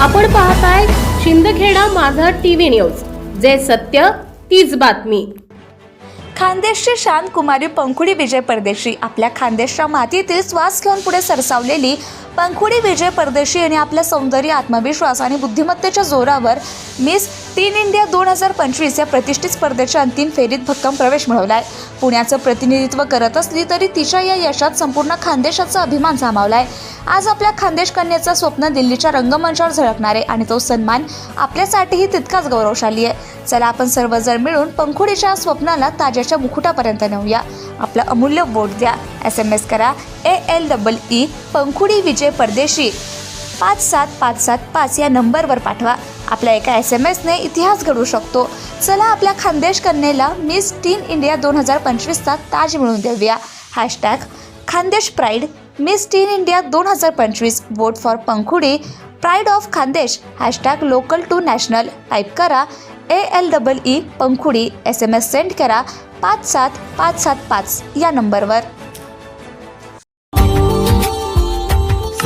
आपण पाहताय शिंदखेडा माझा टीव्ही न्यूज. जे सत्य तीच बातमी. खानदेशची शान कुमारी पंखुडी विजय परदेशी. आपल्या खानदेशच्या मातीतील श्वास घेऊन पुढे सरसावलेली पंखुडी विजय परदेशी यांनी आपल्या सौंदर्य आत्मविश्वास आणि बुद्धिमत्तेच्या जोरावर मिस टीन इंडिया दोन हजार पंचवीस या प्रतिष्ठित स्पर्धेच्या अंतिम फेरीत भक्कम प्रवेश मिळवला आहे पुण्याचं प्रतिनिधित्व करत असली तरी तिच्या या यशात संपूर्ण खानदेशाचा अभिमान सामावलाय. आज आपल्या खानदेश कन्याचं स्वप्न दिल्लीच्या रंगमंचावर झळकणार आहे आणि तो सन्मान आपल्यासाठीही तितकाच गौरवशाली आहे. चला आपण सर्वजण मिळून पंखुडीच्या स्वप्नाला ताज्याच्या मुकुटापर्यंत नेऊया. आपलं अमूल्य वोट द्या. एस एम एस करा. A L double E Pankhudi Vijay Pardeshi. पाच सात पाच सात पाच या नंबरवर पाठवा. आपल्या एका एस एम एसने इतिहास घडू शकतो. चला आपल्या खानदेश कन्येला मिस टीन इंडिया दोन हजार पंचवीसचा ताज मिळवून देऊया. Hashtag Khandesh pride miss teen India दोन हजार पंचवीस vote for Pankhudi pride of Khandesh hashtag local to national type करा. A L double E Pankhudi S M S send करा. पाच सात पाच सात पाच या नंबरवर.